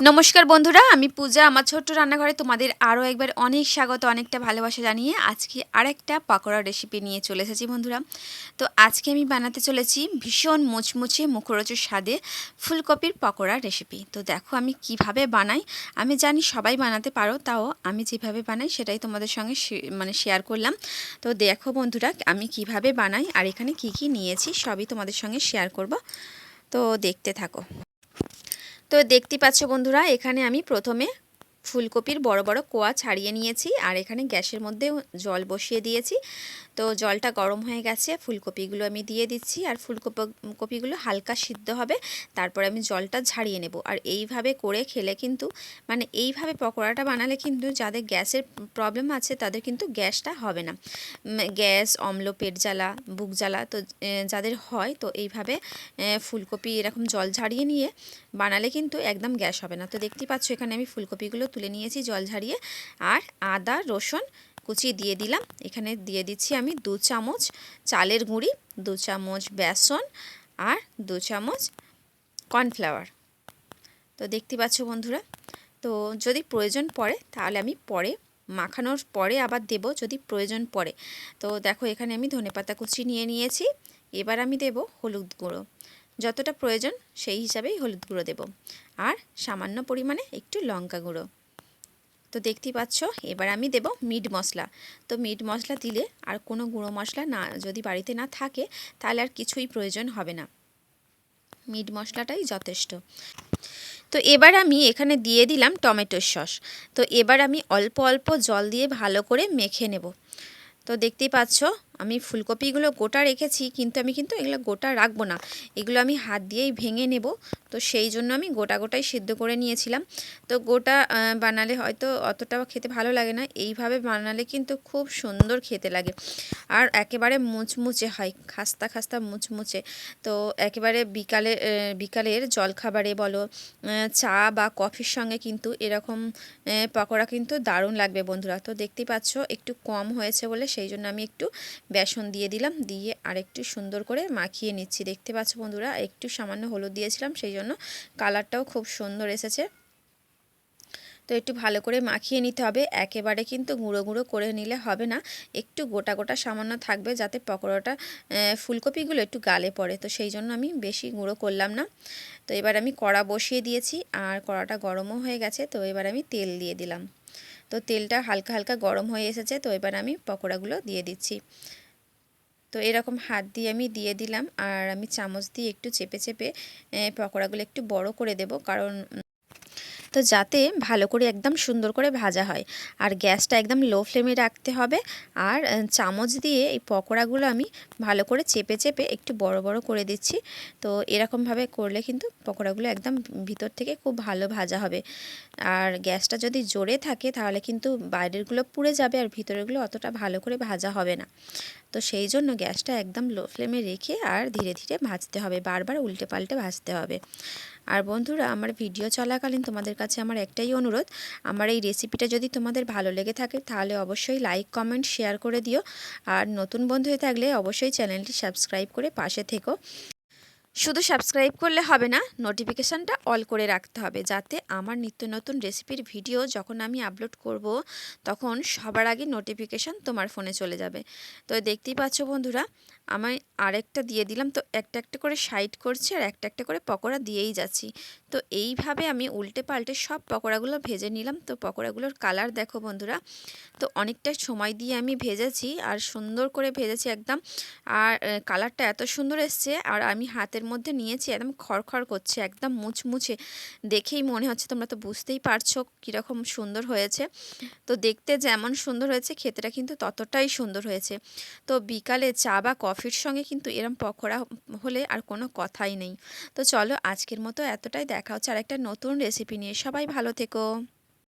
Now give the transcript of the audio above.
নমস্কার বন্ধুরা, আমি পূজা, আমার ছোট্ট রান্নাঘরে তোমাদের আরও একবার অনেক স্বাগত, অনেকটা ভালোবাসা জানিয়ে আজকে আরেকটা পাকোড়া রেসিপি নিয়ে চলে এসেছি বন্ধুরা। তো আজকে আমি বানাতে চলেছি ভীষণ মুচমুচে মুখরোচক স্বাদে ফুলকপির পকোড়া রেসিপি তো দেখো আমি কীভাবে বানাই, আমি জানি সবাই বানাতে পারো, তাও আমি যেভাবে বানাই সেটাই তোমাদের সঙ্গে মানে শেয়ার করলাম। তো দেখো বন্ধুরা, আমি কীভাবে বানাই আর এখানে কি কি নিয়েছি সবই তোমাদের সঙ্গে শেয়ার করব। তো দেখতে থাকো। তো দেখতে পাচ্ছ বন্ধুরা, এখানে আমি প্রথমে ফুলকপির বড় বড় কোয়া ছাড়িয়ে নিয়েছি আর এখানে গ্যাসের মধ্যে জল বসিয়ে দিয়েছি। তো জলটা গরম হয়ে গেছে, ফুলকপিগুলো আমি দিয়ে দিচ্ছি আর ফুলকপি, কপিগুলো হালকা সিদ্ধ হবে, তারপর আমি জলটা ঝাড়িয়ে নেব। আর এইভাবে করে খেলে কিন্তু মানে এইভাবে পকোড়াটা বানালে কিন্তু যাদের গ্যাসের প্রবলেম আছে তাদের কিন্তু গ্যাসটা হবে না। গ্যাস, অম্ল, পেট জ্বালা, বুক জ্বালা তো যাদের হয় তো এইভাবে ফুলকপি এরকম জল ঝাড়িয়ে নিয়ে বানালে কিন্তু একদম গ্যাস হবে না। তো দেখতেই পাচ্ছ এখানে আমি ফুলকপিগুলো তুলে নিয়েছি জল ঝাড়িয়ে, আর আদা, রসুন কুচি দিয়ে দিলাম। এখানে দিয়ে দিচ্ছি আমি দু চামচ চালের গুঁড়ি, দু চামচ বেসন আর দু চামচ কর্নফ্লাওয়ার। তো দেখতে পাচ্ছ বন্ধুরা, তো যদি প্রয়োজন পড়ে তাহলে আমি পরে মাখানোর পরে আবার দেব যদি প্রয়োজন পড়ে। তো দেখো এখানে আমি ধনেপাতা কুচি নিয়ে নিয়েছি, এবার আমি দেব হলুদ গুঁড়ো। যতটা প্রয়োজন সেই হিসাবেই হলুদ গুঁড়ো দেব। আর সামান্য পরিমাণে একটু লঙ্কা গুঁড়ো। তো দেখতেই পাচ্ছ, এবার আমি দেব মিট মশলা। তো মিট মশলা দিলে আর কোনো গুঁড়ো মশলা না, যদি বাড়িতে না থাকে, তাহলে আর কিছুই প্রয়োজন হবে না। মিট মশলাটাই যথেষ্ট। তো এবার আমি এখানে দিয়ে দিলাম টমেটোর সস। তো এবার আমি অল্প অল্প জল দিয়ে ভালো করে মেখে নেব। তো দেখতেই পাচ্ছ আমি ফুলকপিগুলো গোটা রেখেছি, কিন্তু আমি কিন্তু এগুলো গোটা রাখব না। এগুলো আমি হাত দিয়েই ভেঙে নেব। তো সেই জন্য আমি গোটা গোটাই সিদ্ধ করে নিয়েছিলাম। তো গোটা বানালে হয়তো অতটা খেতে ভালো লাগে না। এইভাবে বানালে কিন্তু খুব সুন্দর খেতে লাগে। আর একেবারে মুচমুচে হয়, খাস্তা খাস্তা মুচমুচে। তো একেবারে বিকালে বিকালের জলখাবারে বলো চা বা কফির সঙ্গে কিন্তু এরকম পকোড়া কিন্তু দারুণ লাগবে বন্ধুরা। তো দেখতেই পাচ্ছ, একটু কম হয়েছে বলে সেই জন্য আমি একটু বেসন দিয়ে দিলাম, দিয়ে আর একটু সুন্দর করে মাখিয়ে নিচ্ছি। দেখতে পাচ্ছ বন্ধুরা, একটু সামান্য হলুদ দিয়েছিলাম, সেই জন্য কালারটাও খুব সুন্দর এসেছে। তো একটু ভালো করে মাখিয়ে নিতে হবে, একেবারে কিন্তু গুঁড়ো গুঁড়ো করে নিলে হবে না। একটু গোটা গোটা সামান্য থাকবে যাতে পকোড়াটা ফুলকপিগুলো একটু গালে পড়ে, তো সেই জন্য আমি বেশি গুঁড়ো করলাম না। তো এবার আমি কড়া বসিয়ে দিয়েছি, আর কড়াটা গরমও হয়ে গেছে, তো এবার আমি তেল দিয়ে দিলাম। তো তেলটা হালকা হালকা গরম হয়ে এসেছে, তো এবার আমি পকোড়াগুলো দিয়ে দিচ্ছি। তো এরকম হাত দিয়ে আমি দিয়ে দিলাম, আর আমি চামচ দিয়ে একটু চেপে চেপে পকোড়াগুলো একটু বড় করে দেব, কারণ তো যাতে ভালো করে একদম সুন্দর করে ভাজা হয়। আর গ্যাসটা একদম লো ফ্লেমে রাখতে হবে। আর চামচ দিয়ে এই পকোড়াগুলো আমি ভালো করে চেপে চেপে একটু বড় বড় করে দিচ্ছি। তো এরকমভাবে করলে কিন্তু পকোড়াগুলো একদম ভিতর থেকে খুব ভালো ভাজা হবে। আর গ্যাসটা যদি জোরে থাকে তাহলে কিন্তু বাইরেরগুলো পুড়ে যাবে আর ভিতরেরগুলো অতটা ভালো করে ভাজা হবে না। তো সেই জন্য গ্যাসটা একদম লো ফ্লেমে রেখে আর ধীরে ধীরে ভাজতে হবে, বারবার উল্টে পাল্টে ভাজতে হবে। আর বন্ধুরা, আমার ভিডিও চলাকালীন তোমাদের কাছে আমার একটাই অনুরোধ, আমার এই রেসিপিটা যদি তোমাদের ভালো লেগে থাকে তাহলে অবশ্যই লাইক, কমেন্ট, শেয়ার করে দিও। আর নতুন বন্ধু হয়ে থাকলে অবশ্যই চ্যানেলটি সাবস্ক্রাইব করে পাশে থেকো। শুধু সাবস্ক্রাইব করলে হবে না নোটিফিকেশানটা অল করে রাখতে হবে যাতে আমার নিত্য নতুন রেসিপির ভিডিও যখন আমি আপলোড করব, তখন সবার আগে নোটিফিকেশান তোমার ফোনে চলে যাবে। তো দেখতেই পাচ্ছ বন্ধুরা আমি আরেকটা দিয়ে দিলাম। তো একটা একটা করে সাইড করছি আর একটা একটা করে পকোড়া দিয়েই যাচ্ছি। তো এইভাবে আমি উল্টে পাল্টে সব পকোড়াগুলো ভেজে নিলাম। তো পকোড়াগুলোর কালার দেখো বন্ধুরা। তো অনেকটা সময় দিয়ে আমি ভেজেছি আর সুন্দর করে ভেজেছি একদম। আর কালারটা এত সুন্দর এসছে আর আমি হাতের মধ্যে নিয়েছি একদম খড়খড় করছে, একদম মুচমুচে। দেখেই মনে হচ্ছে তোমরা তো বুঝতেই পারছ কীরকম সুন্দর হয়েছে। তো দেখতে যেমন সুন্দর হয়েছে, খেতেটা কিন্তু ততটাই সুন্দর হয়েছে। তো বিকালে চা বা কফির সঙ্গে কিন্তু এরম পকোড়া হলে আর কোনো কথাই নেই। তো চলো আজকের মতো এতটাই। দেখা হচ্ছে আর একটা নতুন রেসিপি নিয়ে। সবাই ভালো থেকো।